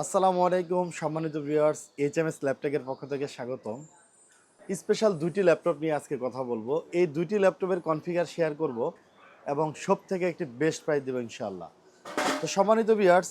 আসসালামু আলাইকুম, সম্মানিত ভিউয়ার্স এইচ এম এস ল্যাপটপের পক্ষ থেকে স্বাগতম। স্পেশাল দুইটি ল্যাপটপ নিয়ে আজকে কথা বলব। এই দুইটি ল্যাপটপের কনফিগার শেয়ার করব এবং সব থেকে একটি বেস্ট প্রাইস দেবো ইনশাআল্লাহ। তো সম্মানিত ভিউয়ার্স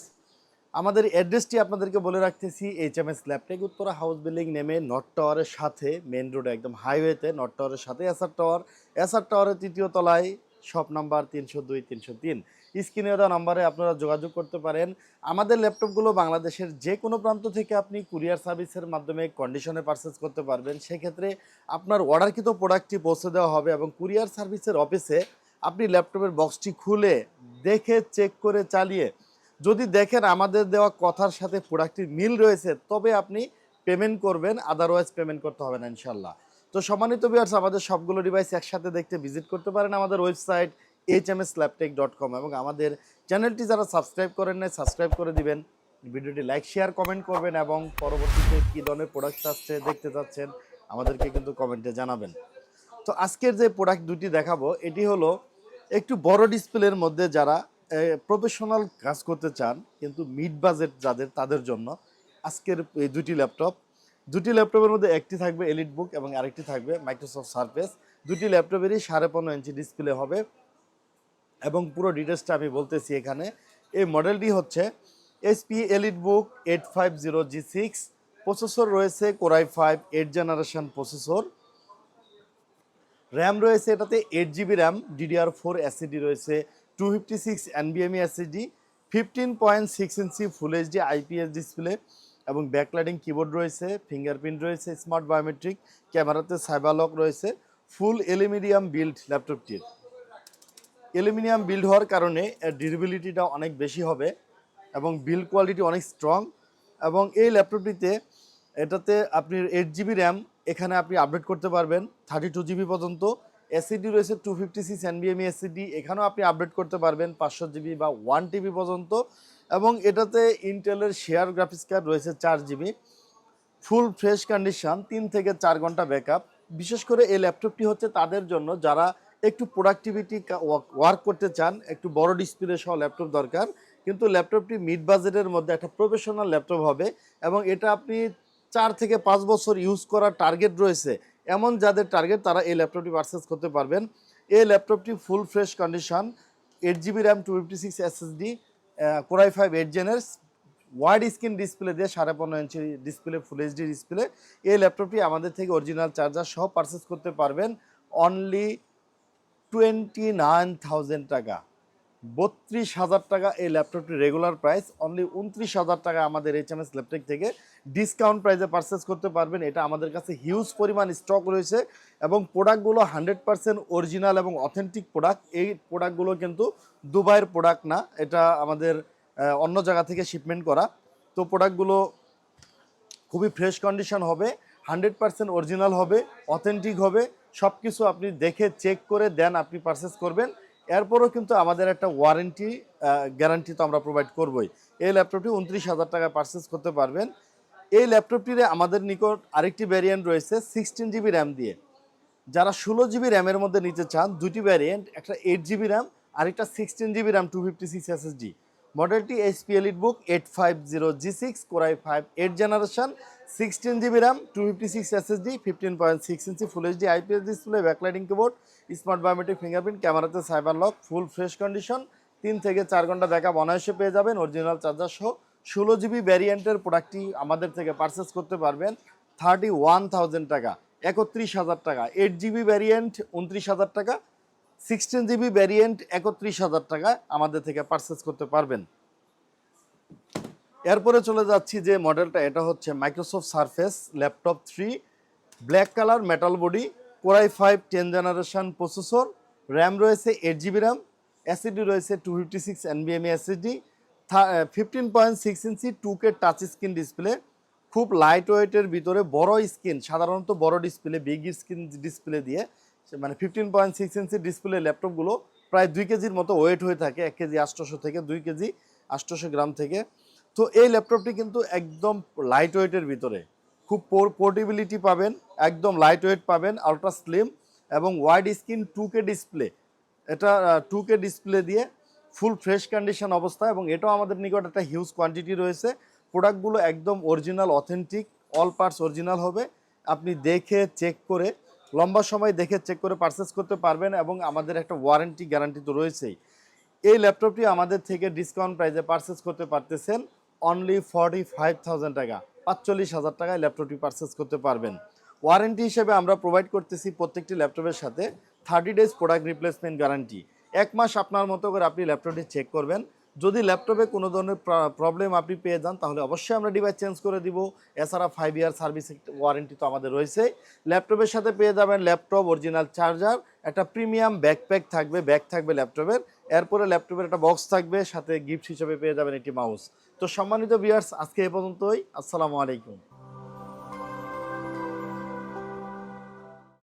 আমাদের অ্যাড্রেসটি আপনাদেরকে বলে রাখতেছি H M S Laptech Uttara house building নেমে নর্থ টাওয়ারের সাথে মেন রোডে একদম হাইওয়েতে নর্থ টাওয়ারের সাথে এসআর টাওয়ার এসআর টাওয়ারের তৃতীয় তলায়। শপ নাম্বার তিনশো দুই, তিনশো তিন। স্ক্রিনে দেওয়া নাম্বারে আপনারা যোগাযোগ করতে পারেন। আমাদের ল্যাপটপগুলো বাংলাদেশের যে কোনো প্রান্ত থেকে আপনি কুরিয়ার সার্ভিসের মাধ্যমে কন্ডিশনে পারচেস করতে পারবেন। সেক্ষেত্রে আপনার অর্ডারকৃত প্রোডাক্টটি পৌঁছে দেওয়া হবে এবং কুরিয়ার সার্ভিসের অফিসে আপনি ল্যাপটপের বক্সটি খুলে দেখে চেক করে চালিয়ে যদি দেখেন আমাদের দেওয়া কথার সাথে প্রোডাক্টটির মিল রয়েছে, তবে আপনি পেমেন্ট করবেন আদারওয়াইজ পেমেন্ট করতে হবে না ইনশাল্লাহ তো সম্মানিত বিয়ার্স আমাদের সবগুলো ডিভাইস একসাথে দেখতে ভিজিট করতে পারেন আমাদের website H M S Laptech dot com এবং আমাদের চ্যানেলটি যারা সাবস্ক্রাইব করেন নাই সাবস্ক্রাইব করে দিবেন। ভিডিওটি লাইক শেয়ার কমেন্ট করবেন এবং পরবর্তীতে কী ধরনের প্রোডাক্ট আসছে, দেখতে চাচ্ছেন, আমাদেরকে কিন্তু কমেন্টে জানাবেন। তো আজকের যে প্রোডাক্ট দুটি দেখাবো, এটি হলো একটু বড় ডিসপ্লের মধ্যে যারা প্রফেশনাল কাজ করতে চান, কিন্তু মিড বাজেট যাদের, তাদের জন্য আজকের এই দুটি ল্যাপটপ দুটি ল্যাপটপের মধ্যে একটি থাকবে এলিট বুক এবং আরেকটি থাকবে মাইক্রোসফট সার্ফেস দুটি ল্যাপটপেরই সাড়ে পনেরো ইঞ্চি ডিসপ্লে হবে এবং পুরো ডিটেলসটা আমি বলতেছি এখানে। এই মডেলটি হচ্ছে HP EliteBook eight five zero G six processor রয়েছে core i five eight generation processor RAM রয়েছে এটাতে eight GB RAM DDR four SSD রয়েছে two fifty six এনবিএমই SSD fifteen point six inch full HD IPS display এবং backlighting keyboard রয়েছে, fingerprint রয়েছে, smart biometric, ক্যামেরাতে cyber lock রয়েছে, full aluminium build ল্যাপটপটির। Aluminium build হওয়ার কারণে এর ডিউরেবিলিটিটা অনেক বেশি হবে এবং বিল্ড কোয়ালিটি অনেক স্ট্রং এবং এই ল্যাপটপটিতে এটাতে আপনি এইট জিবি র্যাম এখানে আপনি আপডেট করতে পারবেন, থার্টি টু জিবি পর্যন্ত এসিডি রয়েছে টু ফিফটি সিক্স এনবিএমই এসিডি এখানেও আপনি আপডেট করতে পারবেন পাঁচশো জিবি বা ওয়ান টিবি পর্যন্ত। এবং এটাতে ইন্টেলের শেয়ার গ্রাফিক্স কার্ড রয়েছে চার জিবি ফুল ফ্রেশ কন্ডিশন তিন থেকে চার ঘণ্টা ব্যাকআপ বিশেষ করে এই ল্যাপটপটি হচ্ছে তাদের জন্য যারা একটু প্রোডাক্টিভিটি ওয়ার্ক করতে চান, একটু বড় ডিসপ্লে সহ ল্যাপটপ দরকার। কিন্তু ল্যাপটপটি মিড বাজেটের মধ্যে একটা প্রফেশনাল ল্যাপটপ হবে এবং এটা আপনি চার থেকে পাঁচ বছর ইউজ করার টার্গেট রয়েছে। এমন যাদের টার্গেট তারা এই ল্যাপটপটি পারচেস করতে পারবেন। এই ল্যাপটপটি full fresh condition eight GB RAM two fifty six SSD core i five eight জেনের wide screen display দিয়ে সাড়ে পনেরো inch display full HD display এই ল্যাপটপটি আমাদের থেকে অরিজিনাল চার্জার সহ পারচেস করতে পারবেন। অনলি টোয়েন্টি নাইন থাউজেন্ড টাকা। বত্রিশ হাজার টাকা এই ল্যাপটপটি রেগুলার প্রাইস অনলি উনত্রিশ হাজার টাকা আমাদের এইচ এম এস ল্যাপটপ থেকে ডিসকাউন্ট প্রাইসে পারচেস করতে পারবেন। এটা আমাদের কাছে হিউজ পরিমাণ স্টক রয়েছে এবং প্রোডাক্টগুলো হান্ড্রেড পার্সেন্ট অরিজিনাল এবং অথেন্টিক প্রোডাক্ট এই প্রোডাক্টগুলো কিন্তু দুবাইয়ের প্রোডাক্ট না, এটা আমাদের অন্য জায়গা থেকে শিপমেন্ট করা। তো প্রোডাক্টগুলো খুবই ফ্রেশ কন্ডিশন হবে হান্ড্রেড পার্সেন্ট অরিজিনাল হবে অথেন্টিক হবে। সব কিছু আপনি দেখে চেক করে দেন, আপনি পারচেস করবেন। এরপরও কিন্তু আমাদের একটা ওয়ারেন্টি গ্যারান্টি তো আমরা প্রোভাইড করবই। এই ল্যাপটপটি উনত্রিশ হাজার টাকায় পারচেস করতে পারবেন। এই ল্যাপটপটিতে আমাদের নিকট আরেকটি ভ্যারিয়েন্ট রয়েছে সিক্সটিন জিবি র্যাম দিয়ে। যারা ষোলো জিবি র্যামের মধ্যে নিতে চান দুটি ভ্যারিয়েন্ট একটা এইট জিবি র্যাম আরেকটা sixteen GB RAM two fifty six SSD মডেলটি HP EliteBook eight five zero G six, core i five, eight generation, sixteen GB RAM two fifty six SSD fifteen point six inch full HD IPS display backlighting keyboard smart biometric fingerprint ক্যামেরাতে cyber lock full fresh condition তিন থেকে চার ঘণ্টা backup অনায়াসে পেয়ে যাবেন original charger সহ ষোলো জিবি ভ্যারিয়েন্টের প্রোডাক্টটি আমাদের থেকে পারচেস করতে পারবেন থার্টি ওয়ান থাউজেন্ড টাকা, একত্রিশ হাজার টাকা এইট জিবি ভ্যারিয়েন্ট উনত্রিশ হাজার টাকা সিক্সটিন জিবি ভ্যারিয়েন্ট একত্রিশ হাজার টাকা আমাদের থেকে পারচেস করতে পারবেন। এরপরে চলে যাচ্ছি যে মডেলটা এটা হচ্ছে Microsoft Surface laptop three black colour metal body core i five ten generation processor RAM রয়েছে এইট জিবি র্যাম এসিডি রয়েছে two fifty six এনবিএমই SSD fifteen point six inch two K touch screen display খুব light ওয়েটের ভিতরে বড় screen সাধারণত বড় display big screen display দিয়ে মানে fifteen point six inch display ল্যাপটপগুলো প্রায় দুই কেজির মতো ওয়েট হয়ে থাকে, এক কেজি আটশোশো থেকে দুই কেজি আটশোশো গ্রাম থেকে। তো এই ল্যাপটপটি কিন্তু একদম লাইট ওয়েটের ভিতরে। খুব পোর্টেবিলিটি পাবেন, একদম লাইট ওয়েট পাবেন আলট্রা স্লিম এবং wide screen two K display এটা টু কে ডিসপ্লে দিয়ে ফুল ফ্রেশ কন্ডিশন অবস্থা এবং এটাও আমাদের নিকট একটা হিউজ কোয়ান্টিটি রয়েছে। প্রোডাক্টগুলো একদম original authentic all parts original হবে। আপনি দেখে চেক করে লম্বা সময় দেখে চেক করে পারচেস করতে পারবেন এবং আমাদের একটা ওয়ারেন্টি গ্যারান্টি তো রয়েছেই। এই ল্যাপটপটি আমাদের থেকে ডিসকাউন্ট প্রাইসে পারচেস করতে পারতেছেন অনলি ফর্টি ফাইভ টাকা, পাঁচচল্লিশ হাজার টাকায় ল্যাপটপটি পারচেস করতে পারবেন। ওয়ারেন্টি হিসেবে আমরা প্রোভাইড করতেছি প্রত্যেকটি ল্যাপটপের সাথে thirty days product replacement guarantee এক মাস আপনার মতো করে আপনি ল্যাপটপটি চেক করবেন যদি ল্যাপটপে কোনো ধরনের প্রবলেম আপনি পেয়ে যান, তাহলে অবশ্যই আমরা ডিভাইস চেঞ্জ করে দিব। এছাড়া ফাইভ ইয়ার সার্ভিস ওয়ারেন্টি তো আমাদের রয়েছে। ল্যাপটপের সাথে পেয়ে যাবেন ল্যাপটপ অরিজিনাল চার্জার একটা প্রিমিয়াম ব্যাকপ্যাক থাকবে ব্যাগ থাকবে ল্যাপটপের। এরপরে ল্যাপটপের একটা বক্স থাকবে, সাথে গিফট হিসেবে পেয়ে যাবেন একটি মাউস তো সম্মানিত বিয়ার্স আজকে এ পর্যন্তই। আসসালামু আলাইকুম।